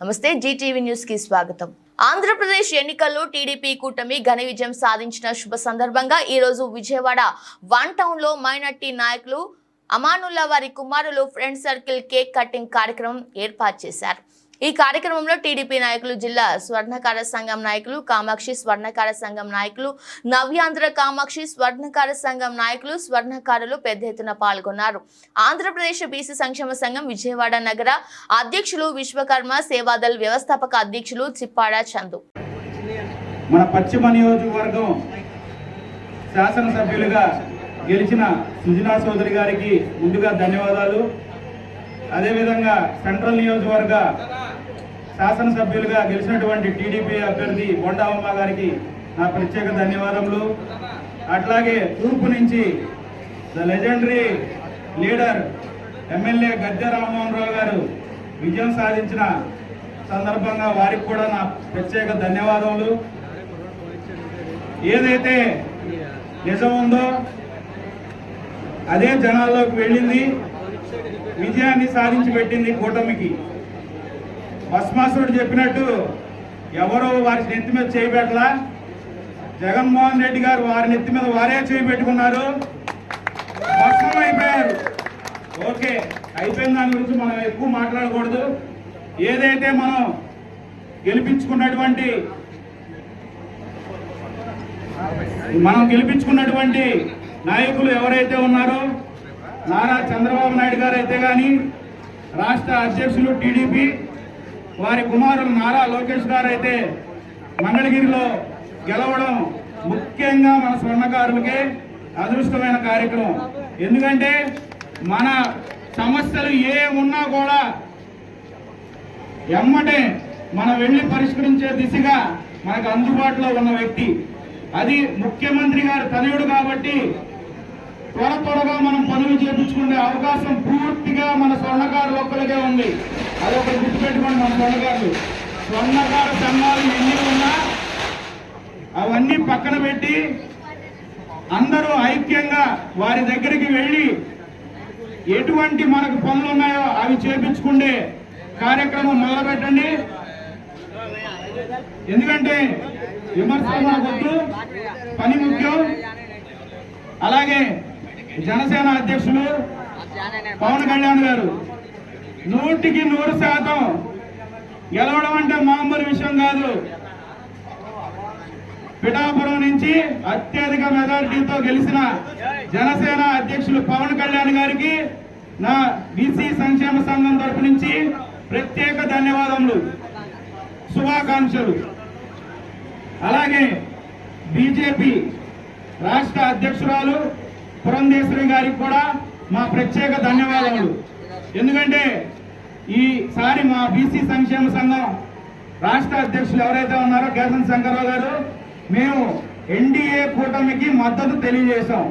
నమస్తే జీటీవీ న్యూస్కి స్వాగతం. ఆంధ్రప్రదేశ్ ఎన్నికల్లో టీడీపీ కూటమి ఘన విజయం సాధించిన శుభ సందర్భంగా ఈరోజు విజయవాడ వన్ టౌన్లో మైనార్టీ నాయకులు అమానుల్లా వారి కుమారులు ఫ్రెండ్ సర్కిల్ కేక్ కటింగ్ కార్యక్రమం ఏర్పాటు చేశారు. ఈ కార్యక్రమంలో టీడీపీ నాయకులు జిల్లా స్వర్ణకార సంఘం నాయకులు కామాక్షి స్వర్ణకార సంఘం నాయకులు నవ్యాంధ్ర కామాక్షి స్వర్ణకార సంఘం నాయకులు స్వర్ణకారులు పెద్ద ఎత్తున పాల్గొన్నారు. ఆంధ్రప్రదేశ్ బీసీ సంక్షేమ సంఘం విజయవాడ నగర అధ్యక్షులు విశ్వకర్మ సేవాదల్ వ్యవస్థాపక అధ్యక్షులు చిప్పాడ చందు. మన పశ్చిమ నియోజకవర్గం శాసనసభ్యులుగా గెలిచిన సుజనా చౌదరి గారికి ముందుగా ధన్యవాదాలు. అదేవిధంగా సెంట్రల్ నియోజకవర్గ శాసనసభ్యులుగా గెలిచినటువంటి టీడీపీ అభ్యర్థి బొండావమ్మ గారికి నా ప్రత్యేక ధన్యవాదములు. అట్లాగే తూర్పు నుంచి the legendary leader MLA Gadde Rammohan Rao గారు విజయం సాధించిన సందర్భంగా వారికి కూడా నా ప్రత్యేక ధన్యవాదములు. ఏదైతే నిజం ఉందో అదే జనాల్లోకి వెళ్ళింది. విజయాన్ని సాధించి పెట్టింది కూటమికి. భస్మాసురుడు చెప్పినట్టు ఎవరో వారి నెత్తి మీద చేయబెట్టలా జగన్మోహన్ రెడ్డి గారు వారి నెత్తి మీద వారే చేపెట్టుకున్నారు భస్మం అయిపోయారు. ఓకే అయిపోయిన దాని గురించి మనం ఎక్కువ మాట్లాడకూడదు. ఏదైతే మనం గెలిపించుకున్నటువంటి మనం గెలిపించుకున్నటువంటి నాయకులు ఎవరైతే ఉన్నారో నారా చంద్రబాబు నాయుడు గారు అయితే కానీ రాష్ట్ర అధ్యక్షులు టీడీపీ వారి కుమారులు నారా లోకేష్ గారు అయితే మంగళగిరిలో గెలవడం ముఖ్యంగా మన స్వర్ణకారులకే అదృష్టమైన కార్యక్రమం. ఎందుకంటే మన సమస్యలు ఏ ఉన్నా కూడా ఎమ్మటే మనం వెళ్ళి పరిష్కరించే దిశగా మనకు అందుబాటులో ఉన్న వ్యక్తి. అది ముఖ్యమంత్రి గారు తనయుడు కాబట్టి త్వర త్వరగా మనం పనులు చేపించుకునే అవకాశం పూర్తిగా మన స్వర్ణకారు ఒక్కరికే ఉంది. అది ఒకటి గుర్తుపెట్టుకోండి మన స్వర్ణకారులు. స్వర్ణకారు సంఘాలు ఎన్ని ఉన్నా అవన్నీ పక్కన పెట్టి అందరూ ఐక్యంగా వారి దగ్గరికి వెళ్ళి ఎటువంటి మనకు పనులు ఉన్నాయో అవి చేపించుకుంటే కార్యక్రమం మొదలుపెట్టండి. ఎందుకంటే విమర్శలు మనకొద్దు పని ముఖ్యం. అలాగే జనసేన అధ్యక్షులు పవన్ కళ్యాణ్ గారు నూటికి నూరు శాతం గెలవడం అంటే మామూలు విషయం కాదు. పిఠాపురం నుంచి అత్యధిక మెజారిటీతో గెలిచిన జనసేన అధ్యక్షులు పవన్ కళ్యాణ్ గారికి నా బీసీ సంక్షేమ సంఘం తరపు నుంచి ప్రత్యేక ధన్యవాదములు శుభాకాంక్షలు. అలాగే బీజేపీ రాష్ట్ర అధ్యక్షురాలు పురంధేశ్వరి గారికి కూడా మా ప్రత్యేక ధన్యవాదాలు ఎందుకంటే ఈసారి మా బీసీ సంక్షేమ సంఘం రాష్ట్ర అధ్యక్షులు ఎవరైతే ఉన్నారో కేశన్ శంకర్రావు గారు మేము ఎన్డీఏ కూటమికి మద్దతు తెలియజేశాం.